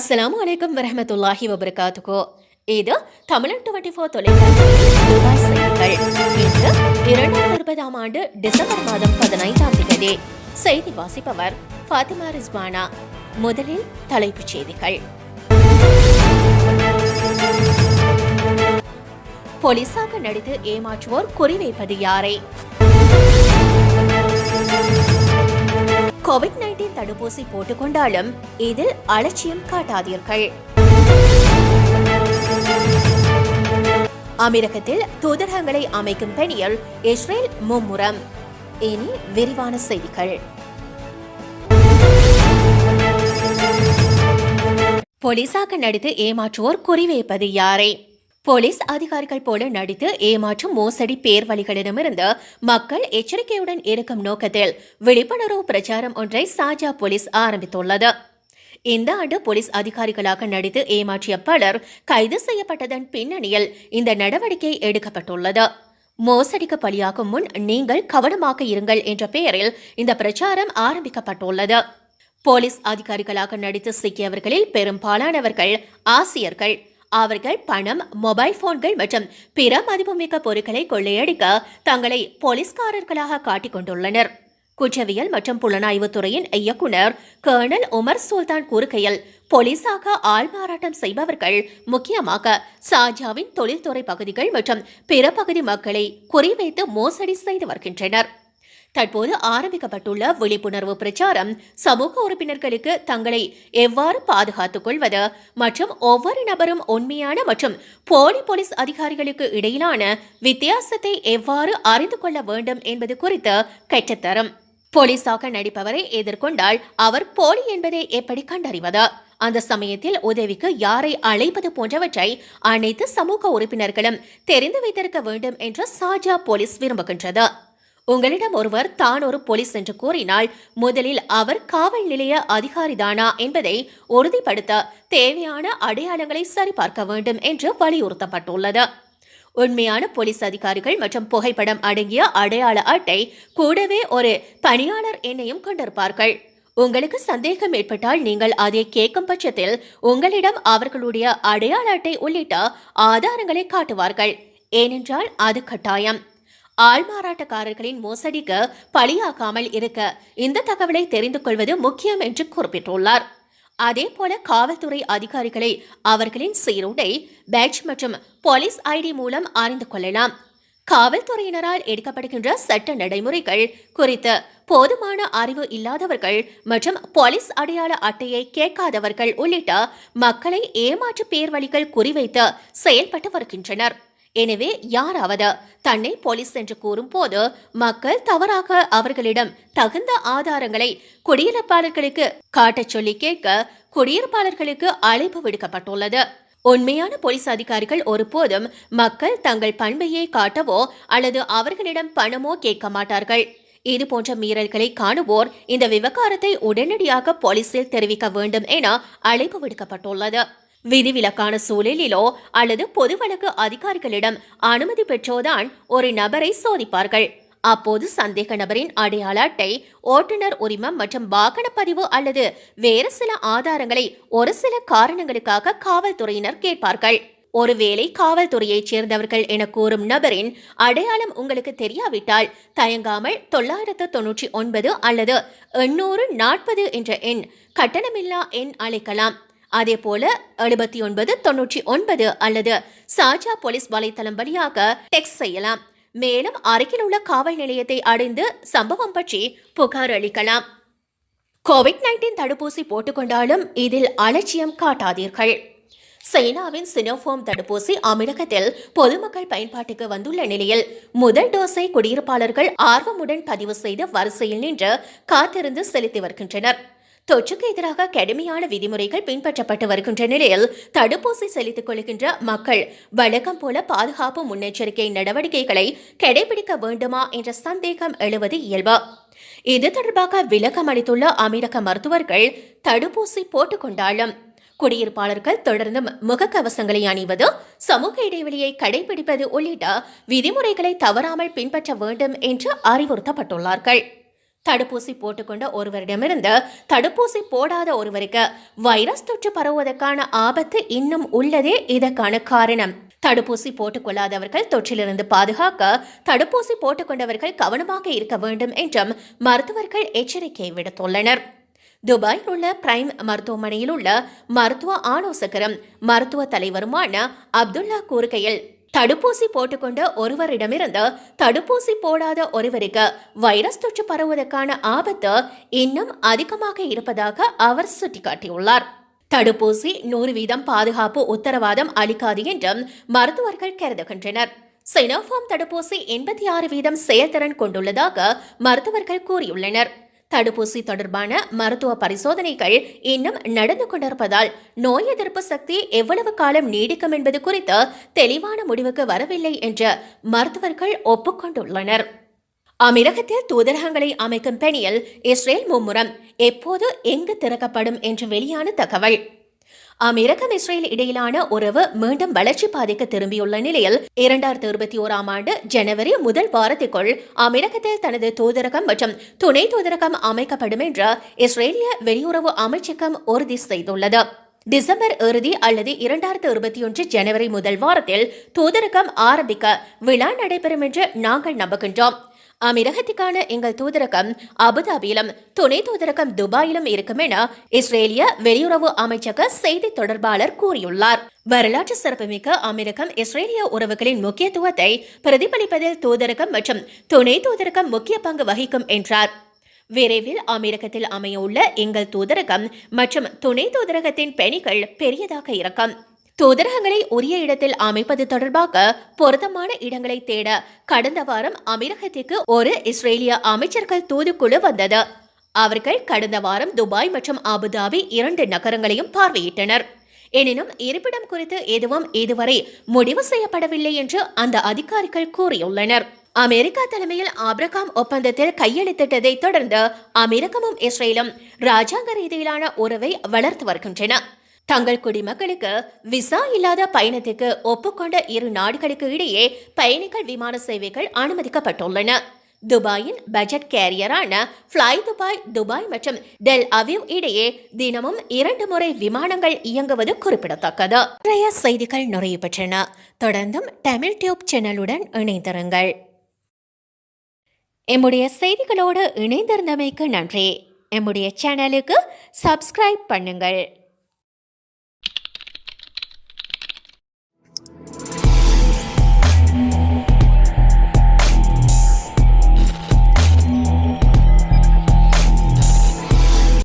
அஸ்லாம் வலைக்கம் வரமத்துல்லாஹி வபரகாத்துகோ இது தமிழன் டுவெண்ட்டி ஃபோர் தொலைக்காட்சி இன்று இரண்டாயிரத்தி இருபதாம் ஆண்டு டிசம்பர் மாதம் பதினைந்தாம் தேதி செய்தி வாசிப்பவர் ஃபாத்திமா ரிஸ்வானா முதலில் தலைப்புச் செய்திகள் போலீசாக நடித்து ஏமாற்றுவோர் குறிவைப்பது யாரை கோவிட் தடுப்பூசி போட்டுக்கொண்டாலும் இதில் அலட்சியம் காட்டாதீர்கள். அமெரிக்கத்தில் தூதரகங்களை அமைக்கும் பணியில் இஸ்ரேல் மும்முரம். இனி விரிவான செய்திகள். போலீசாக நடித்து ஏமாற்றுவோர் குறிவைப்பது யாரை? போலீஸ் அதிகாரிகள் போல நடித்து ஏமாற்றும் மோசடி பேர்வழிகளிடமிருந்து மக்கள் எச்சரிக்கையுடன் இருக்கும் நோக்கத்தில் விழிப்புணர்வு பிரச்சாரம் ஒன்றை சாஜா போலீஸ் ஆரம்பித்துள்ளது. இந்த ஆண்டு போலீஸ் அதிகாரிகளாக நடித்து ஏமாற்றிய பலர் கைது செய்யப்பட்டதன் பின்னணியில் இந்த நடவடிக்கை எடுக்கப்பட்டுள்ளது. மோசடிக்கு பலியாகும் முன் நீங்கள் கவனமாக இருங்கள் என்ற பெயரில் இந்த பிரச்சாரம் ஆரம்பிக்கப்பட்டுள்ளது. போலீஸ் அதிகாரிகளாக நடித்து சிக்கியவர்களில் பெரும்பாலானவர்கள் ஆசியர்கள் அவர்கள் பணம் மொபைல் போன்கள் மற்றும் பிற மதிப்புமிக்க பொருட்களை கொள்ளையடிக்க தங்களை போலீஸ்காரர்களாக காட்டிக் கொண்டுள்ளனர் குற்றவியல் மற்றும் புலனாய்வுத் துறையின் இயக்குனர் கர்னல் உமர் சுல்தான் கூறுகையில் போலீசாக ஆள்மாறாட்டம் செய்பவர்கள் முக்கியமாக சாஜாவின் தொழில்துறை பகுதிகள் மற்றும் பிற பகுதி மக்களை குறிவைத்து மோசடி செய்து வருகின்றனர். தற்போது ஆரம்பிக்கப்பட்டுள்ள விழிப்புணர்வு பிரச்சாரம் சமூக உறுப்பினர்களுக்கு தங்களை எவ்வாறு பாதுகாத்துக் கொள்வது மற்றும் ஒவ்வொரு நபரும் உண்மையான மற்றும் போலி போலீஸ் அதிகாரிகளுக்கு இடையிலான வித்தியாசத்தை எவ்வாறு அறிந்து கொள்ள வேண்டும் என்பது குறித்து கற்றுத்தரும். போலீஸாக நடிப்பவரை எதிர்கொண்டால் அவர் போலி என்பதை எப்படி கண்டறிவது? அந்த சமயத்தில் உதவிக்கு யாரை அழைப்பது போன்றவற்றை அனைத்து சமூக உறுப்பினர்களும் தெரிந்து வைத்திருக்க வேண்டும் என்று சாஜா போலீஸ் விரும்புகின்றது. உங்களிடம் ஒருவர் தான் ஒரு போலீஸ் என்று கூறினால் முதலில் அவர் காவல் நிலைய அதிகாரிதானா என்பதை உறுதிப்படுத்த தேவையான அடையாளங்களை சரிபார்க்க வேண்டும் என்று வலியுறுத்தப்பட்டுள்ளது. உண்மையான போலீஸ் அதிகாரிகள் மற்றும் புகைப்படம் அடங்கிய அடையாள அட்டை கூடவே ஒரு பணியாளர் எண்ணையும் கொண்டிருப்பார்கள். உங்களுக்கு சந்தேகம் ஏற்பட்டால் நீங்கள் அதை கேட்கும் பட்சத்தில் உங்களிடம் அவர்களுடைய அடையாள அட்டை உள்ளிட்ட ஆதாரங்களை காட்டுவார்கள். ஏனென்றால் அது கட்டாயம். ஆள்மாறாட்டக்காரர்களின் மோசடிக்கு பலியாகாமல் இருக்க இந்த தகவலை தெரிந்து கொள்வது முக்கியம் என்று குறிப்பிட்டுள்ளார். அதேபோல காவல்துறை அதிகாரிகளை அவர்களின் சீருடை பேட்ச் மற்றும் போலீஸ் ஐடி மூலம் அறிந்து கொள்ளலாம். காவல்துறையினரால் எடுக்கப்படுகின்ற சட்ட நடைமுறைகள் குறித்து போதுமான அறிவு இல்லாதவர்கள் மற்றும் போலீஸ் அடையாள அட்டையை கேட்காதவர்கள் உள்ளிட்ட மக்களை ஏமாற்று பேர்வழிகள் குறிவைத்து செயல்பட்டு வருகின்றனர். எனவே யாராவது தன்னை போலீஸ் என்று கூறும்போது மக்கள் தவறாக அவர்களிடம் தகுந்த ஆதாரங்களை குடியிருப்பாளர்களுக்கு காட்டச் சொல்லி கேட்க குடியிருப்பாளர்களுக்கு அழைப்பு விடுக்கப்பட்டுள்ளது. உண்மையான போலீஸ் அதிகாரிகள் ஒருபோதும் மக்கள் தங்கள் பண்பையை காட்டவோ அல்லது அவர்களிடம் பணமோ கேட்க மாட்டார்கள். இது போன்ற மீறல்களை காணுவோர் இந்த விவகாரத்தை உடனடியாக போலீசில் தெரிவிக்க வேண்டும் என அழைப்பு விடுக்கப்பட்டுள்ளது. விதிவிலக்கான சூழலிலோ அல்லது பொது வழக்கு அதிகாரிகளிடம் அனுமதி பெற்றோதான் ஒரு நபரை சோதிப்பார்கள். அப்போது சந்தேக நபரின் அடையாள அட்டை ஓட்டுநர் உரிமம் மற்றும் வாகன பதிவு அல்லது வேறு சில ஆதாரங்களை ஒரு சில காரணங்களுக்காக காவல்துறையினர் கேட்பார்கள். ஒருவேளை காவல்துறையைச் சேர்ந்தவர்கள் என கூறும் நபரின் அடையாளம் உங்களுக்கு தெரியாவிட்டால் தயங்காமல் தொள்ளாயிரத்து தொன்னூற்றி ஒன்பது அல்லது எண்ணூறு நாற்பது என்ற எண் கட்டணமில்லா எண் அழைக்கலாம். அதே போல எழுபத்தி ஒன்பது தொன்னூற்றி ஒன்பது அல்லது சாஜா போலீஸ் வலைத்தளம் வழியாக டெக்ஸ்ட் செய்யலாம். மேலும் அருகில் உள்ள காவல் நிலையத்தை அடைந்து சம்பவம் பற்றி புகார் அளிக்கலாம். கோவிட் நைன்டீன் தடுப்பூசி போட்டுக்கொண்டாலும் இதில் அலட்சியம் காட்டாதீர்கள். சைனாவின் சினோஃபோம் தடுப்பூசி அமிழகத்தில் பொதுமக்கள் பயன்பாட்டுக்கு வந்துள்ள நிலையில் முதல் டோஸை குடியிருப்பாளர்கள் ஆர்வமுடன் பதிவு செய்து வரிசையில் நின்று காத்திருந்து செலுத்தி வருகின்றனர். தொற்றுக்கு எதிராக கடுமையான விதிமுறைகள் பின்பற்றப்பட்டு வருகின்ற நிலையில் தடுப்பூசி செலுத்திக் கொள்கின்ற மக்கள் வழக்கம் போல பாதுகாப்பு முன்னெச்சரிக்கை நடவடிக்கைகளை கடைபிடிக்க வேண்டுமா என்ற சந்தேகம் எழுவது இயல்பு. இது தொடர்பாக விளக்கம் அளித்துள்ள அமெரிக்க மருத்துவர்கள் தடுப்பூசி போட்டுக்கொண்டாலும் குடியிருப்பாளர்கள் தொடர்ந்து முகக்கவசங்களை அணிவது சமூக இடைவெளியை கடைபிடிப்பது உள்ளிட்ட விதிமுறைகளை தவறாமல் பின்பற்ற வேண்டும் என்று அறிவுறுத்தப்பட்டுள்ளார்கள். தடுப்பூசி போட்டுக்கொண்ட ஒருவரிடமிருந்து தடுப்பூசி போடாத ஒருவருக்கு வைரஸ் தொற்று பரவுவதற்கான ஆபத்து இன்னும் உள்ளதே இதற்கான காரணம். தடுப்பூசி போட்டுக்கொள்ளாதவர்கள் தொற்றிலிருந்து பாதுகாக்க தடுப்பூசி போட்டுக்கொண்டவர்கள் கவனமாக இருக்க வேண்டும் என்றும் மருத்துவர்கள் எச்சரிக்கை விடுத்துள்ளனர். துபாயில் உள்ள பிரைம் மருத்துவமனையில் உள்ள மருத்துவ ஆலோசகரும் மருத்துவ தலைவருமான அப்துல்லா கூறுகையில் தடுப்பூசி போட்டுக்கொண்ட ஒருவரிடமிருந்து தடுப்பூசி போடாத ஒருவருக்கு வைரஸ் தொற்று பரவுவதற்கான ஆபத்து இன்னும் அதிகமாக இருப்பதாக அவர் சுட்டிக்காட்டியுள்ளார். தடுப்பூசி நூறு வீதம் பாதுகாப்பு உத்தரவாதம் அளிக்காது என்றும் மருத்துவர்கள் கருதுகின்றனர். செனோஃபார்ம் தடுப்பூசி எண்பத்தி ஆறு வீதம் செயல்திறன் கொண்டுள்ளதாக மருத்துவர்கள் கூறியுள்ளனர். தடுப்பூசி தொடர்பான மருத்துவ பரிசோதனைகள் இன்னும் நடந்து கொண்டிருப்பதால் நோய் எதிர்ப்பு சக்தி எவ்வளவு காலம் நீடிக்கும் என்பது குறித்து தெளிவான முடிவுக்கு வரவில்லை என்று மருத்துவர்கள் ஒப்புக்கொண்டுள்ளனர். அமிரகத்தில் தூதரகங்களை அமைக்கும் பணியில் இஸ்ரேல் மும்முரம் எப்போது எங்கு திறக்கப்படும் என்று வெளியான தகவல். அமெரிக்கம் இஸ்ரேல் இடையிலான உறவு மீண்டும் வளர்ச்சி பாதைக்கு திரும்பியுள்ள நிலையில் இரண்டாயிரத்தி இருபத்தி ஓராம் ஆண்டு ஜனவரி முதல் வாரத்திற்குள் அமெரிக்கத்தில் தனது தூதரகம் மற்றும் துணை தூதரகம் அமைக்கப்படும் என்று இஸ்ரேலிய வெளியுறவு அமைச்சகம் உறுதி செய்துள்ளது. டிசம்பர் இறுதி அல்லது இரண்டாயிரத்து இருபத்தி ஒன்று ஜனவரி முதல் வாரத்தில் தூதரகம் ஆரம்பிக்க விழா நடைபெறும் என்று நாங்கள் நம்புகின்றோம். அமிரகத்துக்கான எங்கள் தூதரகம் அபுதாபியிலும் துணை தூதரகம் துபாயிலும் இருக்கும் என இஸ்ரேலிய வெளியுறவு அமைச்சக செய்தி தொடர்பாளர் கூறியுள்ளார். வரலாற்று சிறப்புமிக்க அமெரிக்கம் இஸ்ரேலிய உறவுகளின் முக்கியத்துவத்தை பிரதிபலிப்பதில் தூதரகம் மற்றும் துணை தூதரகம் முக்கிய பங்கு வகிக்கும் என்றார். விரைவில் அமெரிக்கத்தில் அமையவுள்ள எங்கள் தூதரகம் மற்றும் துணை தூதரகத்தின் பணிகள் பெரியதாக இருக்கும். தூதரகங்களை உரிய இடத்தில் அமைப்பது தொடர்பாக பொருத்தமான இடங்களை தேட கடந்த வாரம் அமீரகத்திற்கு ஒரு இஸ்ரேலிய அமைச்சர்கள் தூதுக்குழு வந்தது. அவர்கள் கடந்த வாரம் துபாய் மற்றும் அபுதாபி இரண்டு நகரங்களையும் பார்வையிட்டனர். எனினும் இருப்பிடம் குறித்து எதுவும் இதுவரை முடிவு செய்யப்படவில்லை என்று அந்த அதிகாரிகள் கூறியுள்ளனர். அமெரிக்கா தலைமையில் ஆப்ரகாம் ஒப்பந்தத்தில் கையெழுத்திட்டதை தொடர்ந்து அமெரிக்கமும் இஸ்ரேலும் ராஜாங்க ரீதியிலான உறவை வளர்த்து வருகின்றன. தங்கள் குடிமக்களுக்கு விசா இல்லாத பயணத்துக்கு ஒப்புக்கொண்ட இரு நாடுகளுக்கு இடையே பயணிகள் விமான சேவைகள் அனுமதிக்கப்பட்டுள்ளன. துபாயின் பட்ஜெட் கேரியரான ஃப்ளை துபாய் துபாய் மற்றும் டெல் அவிவ் இடையே தினமும் இரண்டு முறை விமானங்கள் இயங்குவது குறிப்பிடத்தக்கது. நிறைய செய்திகள் நிறைவு பெற்றன. தொடர்ந்தும் தமிழ் டியூப் சேனலுடன் இணைந்திருங்கள். எம்முடைய செய்திகளோடு இணைந்திருந்தமைக்கு நன்றி. எம்முடைய சேனலுக்கு சப்ஸ்கிரைப் பண்ணுங்கள்.